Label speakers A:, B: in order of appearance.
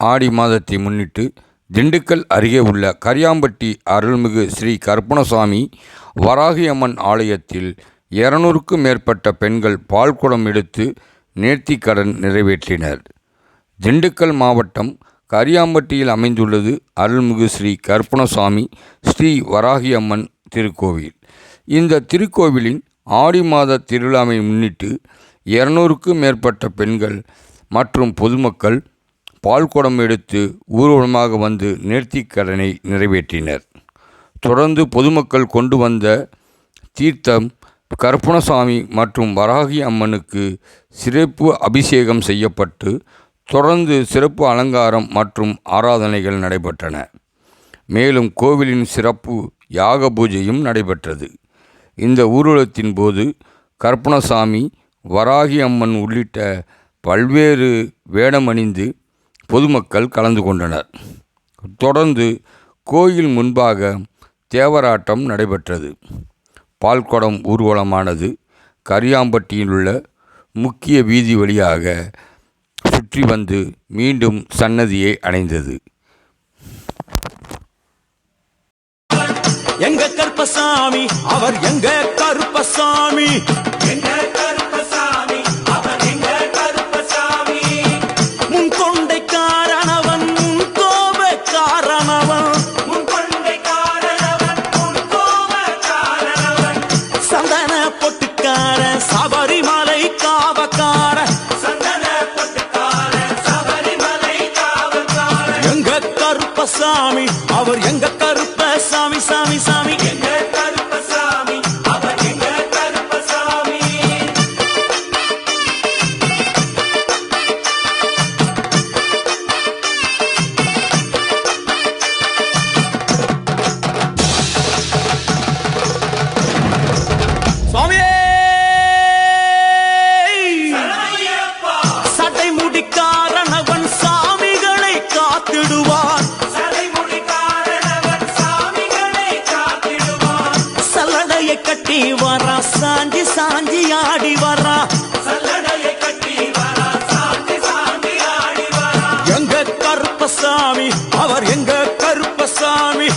A: ஆடி மாதத்தை முன்னிட்டு திண்டுக்கல் அருகே உள்ள கரியாம்பட்டி அருள்மிகு ஸ்ரீ கருப்பணசாமி வராகியம்மன் ஆலயத்தில் இருநூறுக்கும் மேற்பட்ட பெண்கள் பால்குடம் எடுத்து நேர்த்திக்கடன் நிறைவேற்றினர். திண்டுக்கல் மாவட்டம் கரியாம்பட்டியில் அமைந்துள்ளது அருள்மிகு ஸ்ரீ கற்பணசாமி ஸ்ரீ வராகி அம்மன் திருக்கோவில். இந்த திருக்கோவிலின் ஆடி மாத திருவிழாவை முன்னிட்டு இருநூறுக்கும் மேற்பட்ட பெண்கள் மற்றும் பொதுமக்கள் பால்குடம் எடுத்து ஊர்வலமாக வந்து நேர்த்திக்கடனை நிறைவேற்றினர். தொடர்ந்து பொதுமக்கள் கொண்டு வந்த தீர்த்தம் கருப்பணசாமி மற்றும் வராகி அம்மனுக்கு சிறப்பு அபிஷேகம் செய்யப்பட்டு தொடர்ந்து சிறப்பு அலங்காரம் மற்றும் ஆராதனைகள் நடைபெற்றன. மேலும் கோவிலின் சிறப்பு யாக பூஜையும் நடைபெற்றது. இந்த ஊர்வலத்தின் போது கற்பணசாமி வராகி அம்மன் உள்ளிட்ட பல்வேறு வேடமணிந்து பொதுமக்கள் கலந்து கொண்டனர். தொடர்ந்து கோயில் முன்பாக தேவராட்டம் நடைபெற்றது. பால்குடம் ஊர்வலமானது கரியாம்பட்டியில் உள்ள முக்கிய வீதி வழியாக சுற்றி வந்து மீண்டும் சன்னதியை அடைந்தது.
B: எங்க கருப்பசாமி அவர் எங்க கருப்பசாமி?
C: கருப்பசாமி அவர் எங்க கருப்பசாமி
B: சாமி சாமி?
C: எங்க கருப்பசாமி அவர் எங்க கருப்பசாமி?
B: சுவாமியே! சட்டை சாமிகளை காத்திடுவான்
C: கட்டி வரா சாஞ்சி
B: சாஞ்சி ஆடி வரா. எங்க கருப்பசாமி அவர் எங்க கருப்பசாமி?